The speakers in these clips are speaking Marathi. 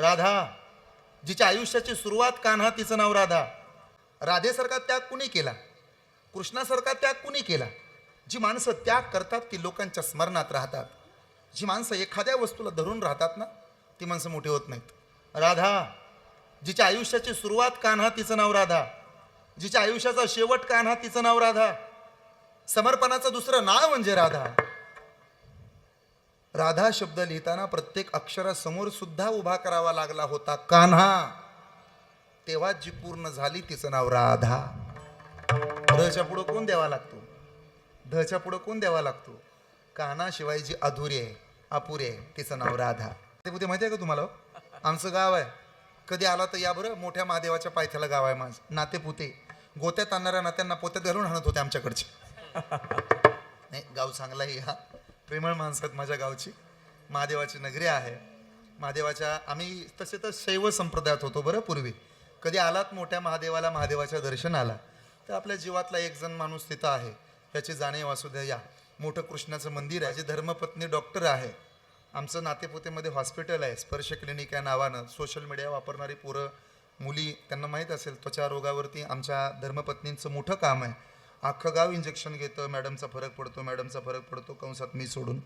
राधा जिच्या आयुष्याची सुरुवात कान्हा तिचं नाव राधा. राधेसारखा त्याग कुणी केला? कृष्णासारखा त्याग कुणी केला? जी माणसं त्याग करतात ती लोकांच्या स्मरणात राहतात. जी माणसं एखाद्या वस्तूला धरून राहतात ना ती माणसं मोठी होत नाहीत. राधा जिच्या आयुष्याची सुरुवात कान्हा तिचं नाव राधा. जिच्या आयुष्याचा शेवट कान्हा तिचं नाव राधा. समर्पणाचं दुसरं नाव म्हणजे राधा. राधा शब्द लिहिताना प्रत्येक अक्षरासमोर सुद्धा उभा करावा लागला होता. कान्हा. तेव्हा जी पूर्ण झाली तिचं नाव राधा. रच्या पुढं कोण द्यावा लागतो? धच्या पुढं कोण द्यावा लागतो? कान्हाशिवाय जी अधुरी आहे अपुरी आहे तिचं नाव राधा. ते पुते माहिती आहे का तुम्हाला हो? आमचं गाव आहे. कधी आला तर या बरं मोठ्या महादेवाच्या पायथ्याला गाव आहे माझं. नाते पुते. गोत्यात आणणाऱ्या नात्यांना पोत्यात घालून आणत होते आमच्याकडचे. नाही गाव चांगला आहे हा. प्रेमळ माणसं आहेत माझ्या गावची महादेवाची नगरी आहे. महादेवाच्या आम्ही तसे तर शैव संप्रदायात होतो बरं पूर्वी. कधी आलात मोठ्या महादेवाला महादेवाच्या दर्शनाला? तर आपल्या जीवातला एक जण माणूस तिथं आहे. त्याची जाणीव असू द्या या. मोठं कृष्णाचं मंदिर आहे. जे धर्मपत्नी डॉक्टर आहे. आमचं नातेपुतेमध्ये हॉस्पिटल आहे. स्पर्श क्लिनिक या नावानं. सोशल मीडिया वापरणारी पोरं मुली त्यांना माहीत असेल त्वचा रोगावरती आमच्या धर्मपत्नींचं मोठं काम आहे. अख्खं गाव इंजेक्शन घेतं मॅडमचा फरक पडतो मॅडमचा फरक पडतो कंसात मी सोडून.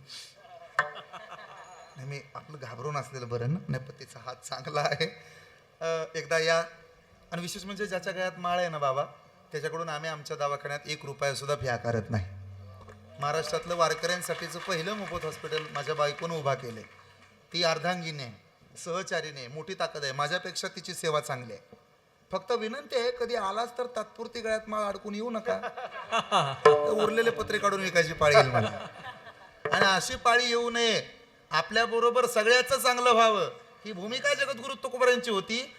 नाही मी आपलं घाबरून असलेलं बरं ना? नाही तिचा हात चांगला आहे. एकदा या आणि विशेष म्हणजे ज्याच्या गळ्यात माळ आहे ना बाबा त्याच्याकडून आम्ही आमच्या दवाखान्यात एक रुपयासुद्धा फी आकारत नाही. महाराष्ट्रातलं वारकऱ्यांसाठीचं पहिलं मोफत हॉस्पिटल माझ्या बायकोनं उभा केलं ती अर्धांगीने सहचारीने मोठी ताकद आहे. माझ्यापेक्षा तिची सेवा चांगली आहे. फक्त विनंती आहे कधी आलाच तर तात्पुरती गळ्यात माळ अडकून येऊ नका. उरलेले पत्रे काढून विकायची पाळी येईल मला. आणि अशी पाळी येऊ नये. आपल्या बरोबर सगळ्याच चांगलं व्हावं. ही भूमिका जगद्गुरु तुकोबरांची होती.